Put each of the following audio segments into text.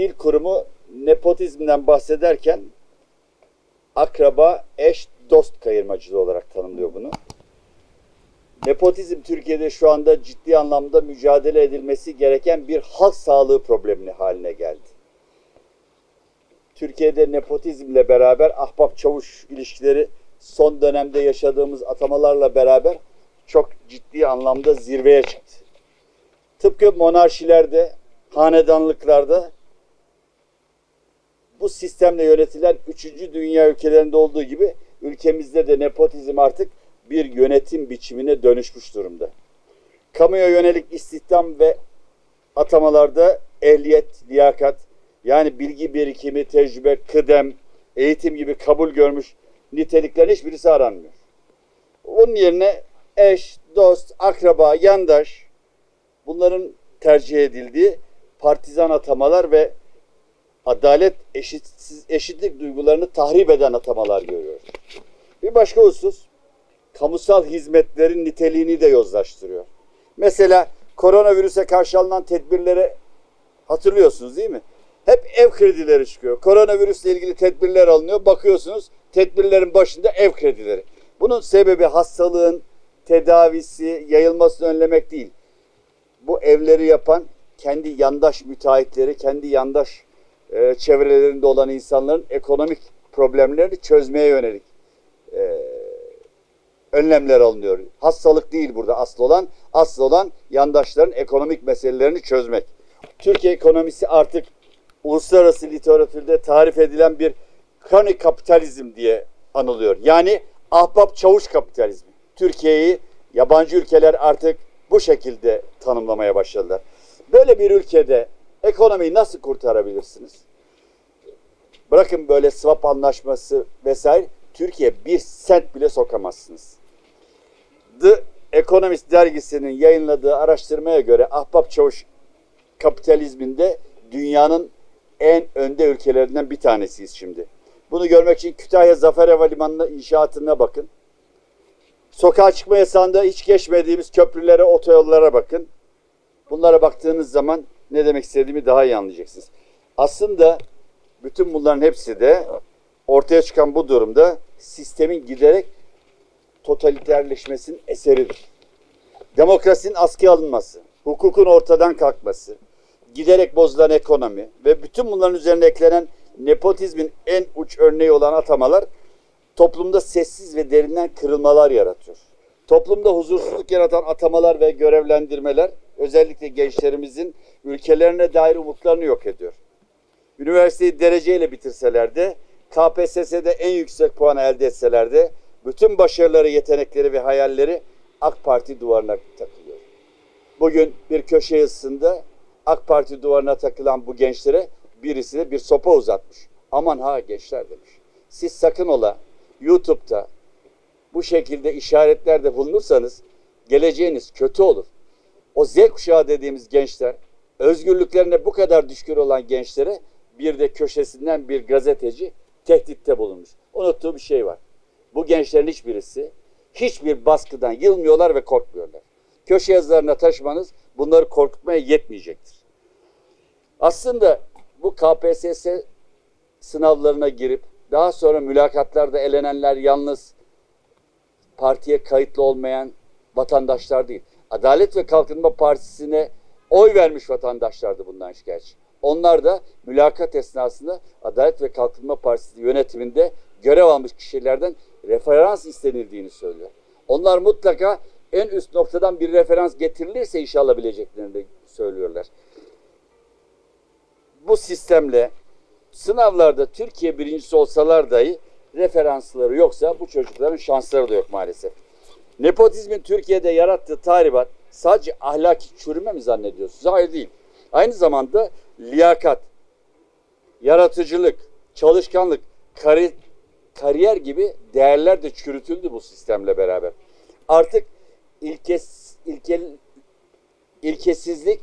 Dil Kurumu nepotizmden bahsederken akraba, eş, dost kayırmacılığı olarak tanımlıyor bunu. Nepotizm Türkiye'de şu anda ciddi anlamda mücadele edilmesi gereken bir halk sağlığı problemini haline geldi. Türkiye'de nepotizmle beraber ahbap çavuş ilişkileri son dönemde yaşadığımız atamalarla beraber çok ciddi anlamda zirveye çıktı. Tıpkı monarşilerde, hanedanlıklarda bu sistemle yönetilen 3. dünya ülkelerinde olduğu gibi ülkemizde de nepotizm artık bir yönetim biçimine dönüşmüş durumda. Kamuya yönelik istihdam ve atamalarda ehliyet, liyakat yani bilgi birikimi, tecrübe, kıdem, eğitim gibi kabul görmüş niteliklerin hiçbirisi aranmıyor. Onun yerine eş, dost, akraba, yandaş bunların tercih edildiği partizan atamalar ve adalet eşitsiz, eşitlik duygularını tahrip eden atamalar görüyoruz. Bir başka husus kamusal hizmetlerin niteliğini de yozlaştırıyor. Mesela koronavirüse karşı alınan tedbirlere hatırlıyorsunuz değil mi? Hep ev kredileri çıkıyor. Koronavirüsle ilgili tedbirler alınıyor. Bakıyorsunuz tedbirlerin başında ev kredileri. Bunun sebebi hastalığın tedavisi, yayılmasını önlemek değil. Bu evleri yapan kendi yandaş müteahhitleri, kendi yandaş e, çevrelerinde olan insanların ekonomik problemlerini çözmeye yönelik e, önlemler alınıyor. Hastalık değil burada asıl olan. Asıl olan yandaşların ekonomik meselelerini çözmek. Türkiye ekonomisi artık uluslararası literatürde tarif edilen bir crony kapitalizm diye anılıyor. Yani ahbap çavuş kapitalizmi. Türkiye'yi yabancı ülkeler artık bu şekilde tanımlamaya başladılar. Böyle bir ülkede ekonomiyi nasıl kurtarabilirsiniz? Bırakın böyle swap anlaşması vesaire. Türkiye bir sent bile sokamazsınız. The Economist dergisinin yayınladığı araştırmaya göre ahbap çavuş kapitalizminde dünyanın en önde ülkelerinden bir tanesiyiz şimdi. Bunu görmek için Kütahya Zafer Havalimanı'na inşaatına bakın. Sokağa çıkma yasağında hiç geçmediğimiz köprülere, otoyollara bakın. Bunlara baktığınız zaman ne demek istediğimi daha iyi anlayacaksınız. Aslında bütün bunların hepsi de ortaya çıkan bu durumda sistemin giderek totaliterleşmesinin eseridir. Demokrasinin askıya alınması, hukukun ortadan kalkması, giderek bozulan ekonomi ve bütün bunların üzerine eklenen nepotizmin en uç örneği olan atamalar toplumda sessiz ve derinden kırılmalar yaratıyor. Toplumda huzursuzluk yaratan atamalar ve görevlendirmeler özellikle gençlerimizin ülkelerine dair umutlarını yok ediyor. Üniversiteyi dereceyle bitirseler de KPSS'de en yüksek puan elde etseler de bütün başarıları, yetenekleri ve hayalleri AK Parti duvarına takılıyor. Bugün bir köşe yazısında AK Parti duvarına takılan bu gençlere birisi de bir sopa uzatmış. Aman ha gençler demiş. Siz sakın ola YouTube'da bu şekilde işaretlerde bulunursanız geleceğiniz kötü olur. O Z kuşağı dediğimiz gençler özgürlüklerine bu kadar düşkün olan gençlere bir de köşesinden bir gazeteci tehditte bulunmuş. Unuttuğu bir şey var. Bu gençlerin hiçbirisi hiçbir baskıdan yılmıyorlar ve korkmuyorlar. Köşe yazılarına taşımanız bunları korkutmaya yetmeyecektir. Aslında bu KPSS sınavlarına girip daha sonra mülakatlarda elenenler yalnız partiye kayıtlı olmayan vatandaşlar değil. Adalet ve Kalkınma Partisi'ne oy vermiş vatandaşlardı bundan şikayetçi. Onlar da mülakat esnasında Adalet ve Kalkınma Partisi yönetiminde görev almış kişilerden referans istenildiğini söylüyor. Onlar mutlaka en üst noktadan bir referans getirilirse işe alabileceklerini de söylüyorlar. Bu sistemle sınavlarda Türkiye birincisi olsalar dahi referansları yoksa bu çocukların şansları da yok maalesef. Nepotizmin Türkiye'de yarattığı tahribat sadece ahlaki çürüme mi zannediyorsunuz? Hayır değil. Aynı zamanda liyakat, yaratıcılık, çalışkanlık, kari, kariyer gibi değerler de çürütüldü bu sistemle beraber. Artık ilkes, ilkel, ilkesizlik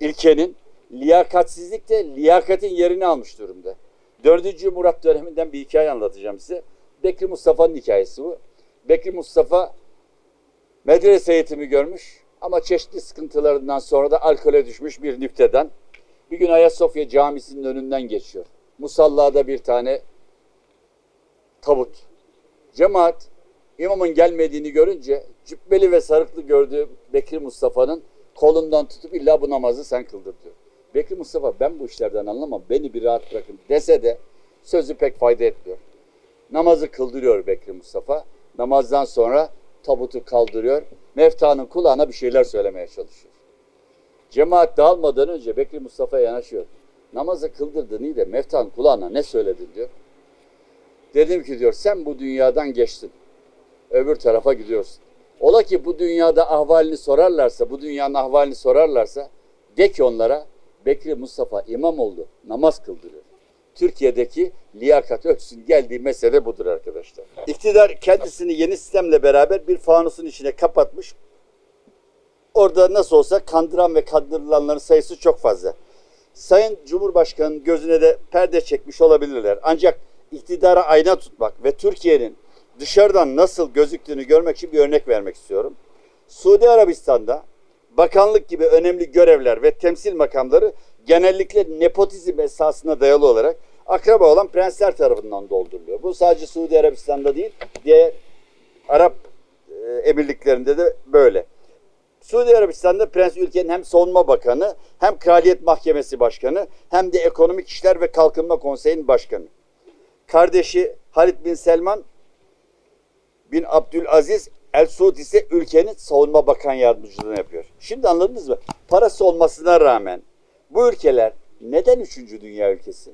ilkenin, liyakatsizlik de liyakatin yerini almış durumda. Dördüncü Murat döneminden bir hikaye anlatacağım size. Bekri Mustafa'nın hikayesi bu. Bekri Mustafa medrese eğitimi görmüş ama çeşitli sıkıntılarından sonra da alkole düşmüş bir nükteden. Bir gün Ayasofya Camisi'nin önünden geçiyor. Musallada bir tane tabut. Cemaat imamın gelmediğini görünce cübbeli ve sarıklı gördüğü Bekir Mustafa'nın kolundan tutup illa bu namazı sen kıldır diyor. Bekir Mustafa ben bu işlerden anlamam beni bir rahat bırakın dese de sözü pek fayda etmiyor. Namazı kıldırıyor Bekir Mustafa. Namazdan sonra tabutu kaldırıyor. Meftanın kulağına bir şeyler söylemeye çalışıyor. Cemaat dağılmadan önce Bekir Mustafa'ya yanaşıyor. Namazı kıldırdın iyi de Meftanın kulağına ne söyledin diyor. Dedim ki diyor sen bu dünyadan geçtin. Öbür tarafa gidiyorsun. Ola ki bu dünyada ahvalini sorarlarsa, bu dünyanın ahvalini sorarlarsa de ki onlara Bekir Mustafa imam oldu, namaz kıldırıyor. Türkiye'deki liyakat ölçüsün geldiği mesele budur arkadaşlar. İktidar kendisini yeni sistemle beraber bir fanusun içine kapatmış. Orada nasıl olsa kandıran ve kandırılanların sayısı çok fazla. Sayın Cumhurbaşkanı'nın gözüne de perde çekmiş olabilirler. Ancak iktidara ayna tutmak ve Türkiye'nin dışarıdan nasıl gözüktüğünü görmek için bir örnek vermek istiyorum. Suudi Arabistan'da bakanlık gibi önemli görevler ve temsil makamları genellikle nepotizm esasına dayalı olarak akraba olan prensler tarafından dolduruluyor. Bu sadece Suudi Arabistan'da değil, diğer Arap e, emirliklerinde de böyle. Suudi Arabistan'da prens ülkenin hem savunma bakanı, hem kraliyet mahkemesi başkanı, hem de ekonomik işler ve kalkınma konseyinin başkanı. Kardeşi Halid bin Selman bin Abdülaziz El Suud ise ülkenin savunma bakan yardımcılığını yapıyor. Şimdi anladınız mı? Parası olmasına rağmen bu ülkeler neden üçüncü dünya ülkesi?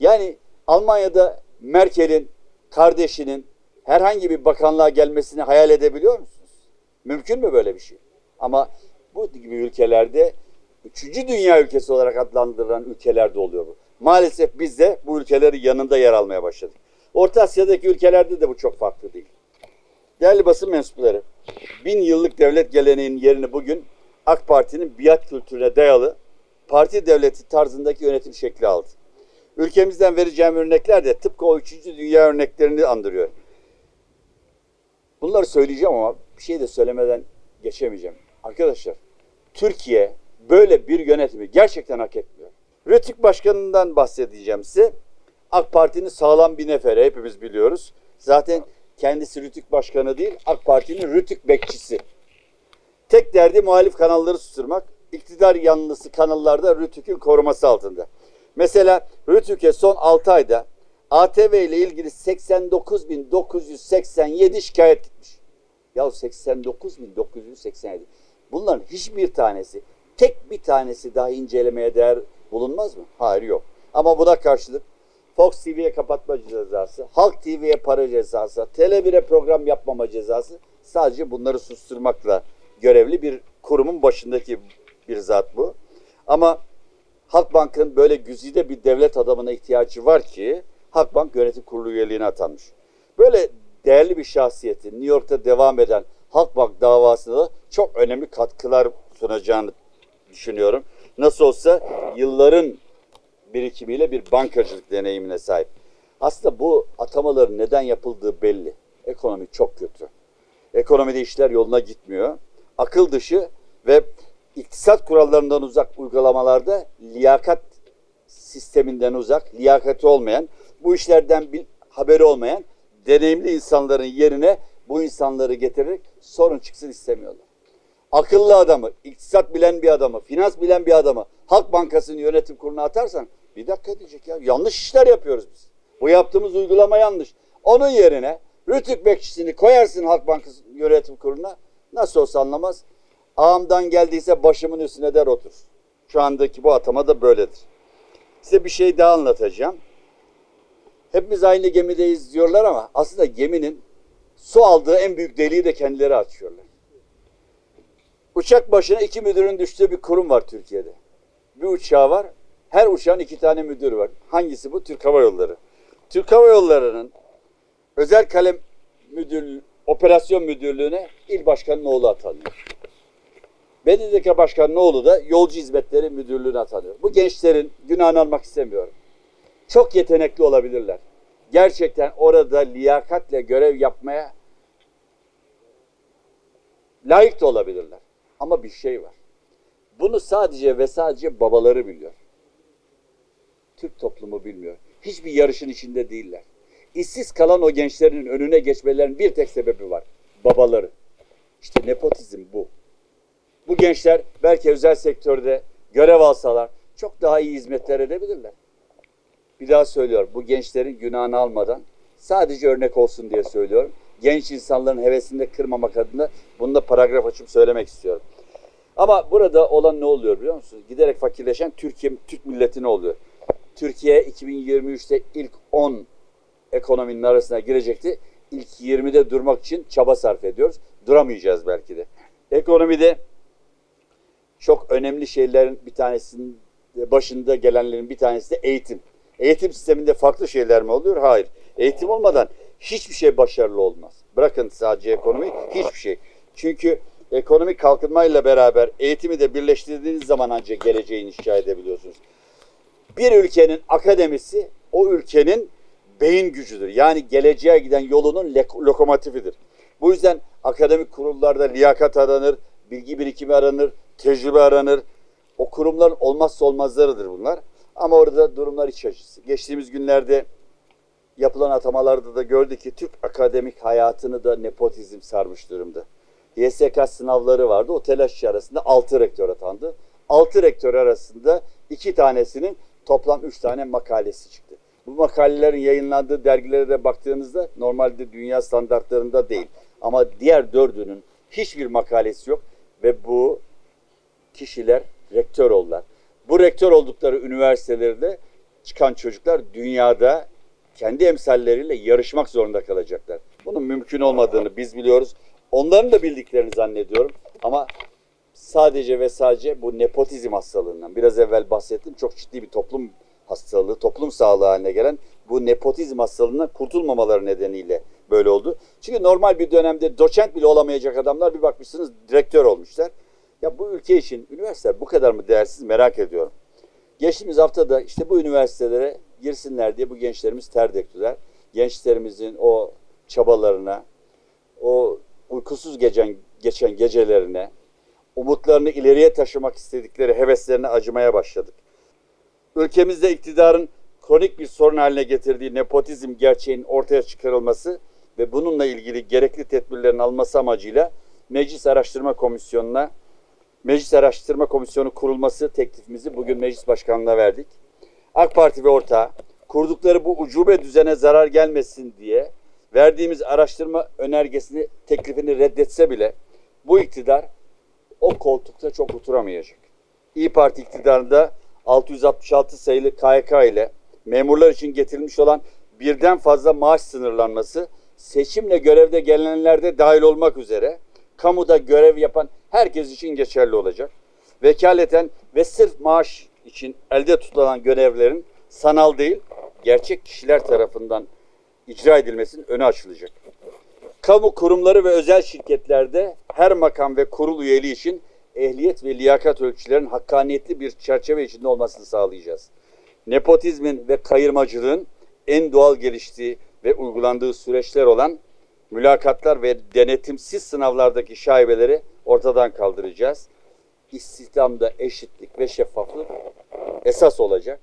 Yani Almanya'da Merkel'in kardeşinin herhangi bir bakanlığa gelmesini hayal edebiliyor musunuz? Mümkün mü böyle bir şey? Ama bu gibi ülkelerde üçüncü dünya ülkesi olarak adlandırılan ülkelerde oluyor bu. Maalesef biz de bu ülkelerin yanında yer almaya başladık. Orta Asya'daki ülkelerde de bu çok farklı değil. Değerli basın mensupları, bin yıllık devlet geleneğinin yerini bugün AK Parti'nin biat kültürüne dayalı parti devleti tarzındaki yönetim şekli aldı. Ülkemizden vereceğim örnekler de tıpkı o üçüncü dünya örneklerini andırıyor. Bunları söyleyeceğim ama bir şey de söylemeden geçemeyeceğim. Arkadaşlar, Türkiye böyle bir yönetimi gerçekten hak etmiyor. Rütük Başkanı'ndan bahsedeceğim size. AK Parti'nin sağlam bir neferi hepimiz biliyoruz. Zaten kendisi Rütük Başkanı değil, AK Parti'nin Rütük bekçisi. Tek derdi muhalif kanalları susturmak. İktidar yanlısı kanallarda Rütük'ün koruması altında. Mesela Rütük'e son 6 ayda ATV ile ilgili 89.987 şikayet gitmiş. Ya 89.987. Bunların hiçbir tanesi, tek bir tanesi dahi incelemeye değer bulunmaz mı? Hayır yok. Ama buna karşılık Fox TV'ye kapatma cezası, Halk TV'ye para cezası, Tele1'e program yapmama cezası sadece bunları susturmakla görevli bir kurumun başındaki bir zat bu. Ama Halkbank'ın böyle güzide bir devlet adamına ihtiyacı var ki Halkbank yönetim kurulu üyeliğine atanmış. Böyle değerli bir şahsiyetin New York'ta devam eden Halkbank davasında çok önemli katkılar sunacağını düşünüyorum. Nasıl olsa yılların birikimiyle bir bankacılık deneyimine sahip. Aslında bu atamaların neden yapıldığı belli. Ekonomi çok kötü. Ekonomide işler yoluna gitmiyor. Akıl dışı ve iktisat kurallarından uzak uygulamalarda liyakat sisteminden uzak, liyakati olmayan, bu işlerden bir haberi olmayan deneyimli insanların yerine bu insanları getirerek sorun çıksın istemiyorlar. Akıllı adamı, iktisat bilen bir adamı, finans bilen bir adamı Halk Bankası'nın yönetim kuruluna atarsan bir dakika diyecek ya yanlış işler yapıyoruz biz. Bu yaptığımız uygulama yanlış. Onun yerine Rütük bekçisini koyarsın Halk Bankası yönetim kuruluna nasıl olsa anlamaz. Ağamdan geldiyse başımın üstüne der otur. Şu andaki bu atama da böyledir. Size bir şey daha anlatacağım. Hepimiz aynı gemideyiz diyorlar ama aslında geminin su aldığı en büyük deliği de kendileri açıyorlar. Uçak başına iki müdürün düştüğü bir kurum var Türkiye'de. Bir uçağı var. Her uçağın iki tane müdürü var. Hangisi bu? Türk Hava Yolları. Türk Hava Yolları'nın özel kalem müdür, operasyon müdürlüğüne il başkanının oğlu atanıyor. BDDK Başkanı'nın oğlu da yolcu hizmetleri müdürlüğüne atanıyor. Bu gençlerin günahını almak istemiyorum. Çok yetenekli olabilirler. Gerçekten orada liyakatle görev yapmaya layık da olabilirler. Ama bir şey var. Bunu sadece ve sadece babaları biliyor. Türk toplumu bilmiyor. Hiçbir yarışın içinde değiller. İşsiz kalan o gençlerin önüne geçmelerinin bir tek sebebi var. Babaları. İşte nepotizm bu. Bu gençler belki özel sektörde görev alsalar çok daha iyi hizmetler edebilirler. Bir daha söylüyorum. Bu gençlerin günahını almadan sadece örnek olsun diye söylüyorum. Genç insanların hevesini de kırmamak adına bunu da paragraf açıp söylemek istiyorum. Ama burada olan ne oluyor biliyor musunuz? Giderek fakirleşen Türkiye, Türk milleti ne oluyor? Türkiye 2023'te ilk 10 ekonominin arasına girecekti. İlk 20'de durmak için çaba sarf ediyoruz. Duramayacağız belki de. Ekonomide çok önemli şeylerin bir tanesinin başında gelenlerin bir tanesi de eğitim. Eğitim sisteminde farklı şeyler mi oluyor? Hayır. Eğitim olmadan hiçbir şey başarılı olmaz. Bırakın sadece ekonomi, hiçbir şey. Çünkü ekonomik kalkınmayla beraber eğitimi de birleştirdiğiniz zaman ancak geleceğini inşa edebiliyorsunuz. Bir ülkenin akademisi o ülkenin beyin gücüdür. Yani geleceğe giden yolunun lokomotifidir. Bu yüzden akademik kurullarda liyakat aranır, bilgi birikimi aranır, tecrübe aranır. O kurumların olmazsa olmazlarıdır bunlar. Ama orada durumlar iç açısı. Geçtiğimiz günlerde yapılan atamalarda da gördük ki Türk akademik hayatını da nepotizm sarmış durumda. YSK sınavları vardı. O telaş arasında 6 rektör atandı. 6 rektör arasında 2 tanesinin toplam 3 tane makalesi çıktı. Bu makalelerin yayınlandığı dergilere de baktığınızda normalde dünya standartlarında değil. Ama diğer dördünün hiçbir makalesi yok ve bu kişiler rektör oldular. Bu rektör oldukları üniversitelerde çıkan çocuklar dünyada kendi emsalleriyle yarışmak zorunda kalacaklar. Bunun mümkün olmadığını biz biliyoruz. Onların da bildiklerini zannediyorum. Ama sadece ve sadece bu nepotizm hastalığından biraz evvel bahsettim. Çok ciddi bir toplum hastalığı, toplum sağlığı haline gelen bu nepotizm hastalığından kurtulmamaları nedeniyle böyle oldu. Çünkü normal bir dönemde doçent bile olamayacak adamlar bir bakmışsınız direktör olmuşlar. Ya bu ülke için üniversiteler bu kadar mı değersiz merak ediyorum. Geçtiğimiz hafta da işte bu üniversitelere girsinler diye bu gençlerimiz ter döktüler. Gençlerimizin o çabalarına, o uykusuz geçen, geçen gecelerine, umutlarını ileriye taşımak istedikleri heveslerine acımaya başladık. Ülkemizde iktidarın kronik bir sorun haline getirdiği nepotizm gerçeğinin ortaya çıkarılması ve bununla ilgili gerekli tedbirlerin alması amacıyla Meclis Araştırma Komisyonu'na Meclis Araştırma Komisyonu kurulması teklifimizi bugün Meclis Başkanlığı'na verdik. AK Parti ve ortağı kurdukları bu ucube düzene zarar gelmesin diye verdiğimiz araştırma önergesini, teklifini reddetse bile bu iktidar o koltukta çok oturamayacak. İyi Parti iktidarında 666 sayılı KYK ile memurlar için getirilmiş olan birden fazla maaş sınırlanması seçimle görevde gelenlerde dahil olmak üzere kamuda görev yapan herkes için geçerli olacak. Vekaleten ve sırf maaş için elde tutulan görevlerin sanal değil, gerçek kişiler tarafından icra edilmesinin önü açılacak. Kamu kurumları ve özel şirketlerde her makam ve kurul üyeliği için ehliyet ve liyakat ölçülerin hakkaniyetli bir çerçeve içinde olmasını sağlayacağız. Nepotizmin ve kayırmacılığın en doğal geliştiği ve uygulandığı süreçler olan mülakatlar ve denetimsiz sınavlardaki şaibeleri ortadan kaldıracağız. İstihdamda eşitlik ve şeffaflık esas olacak.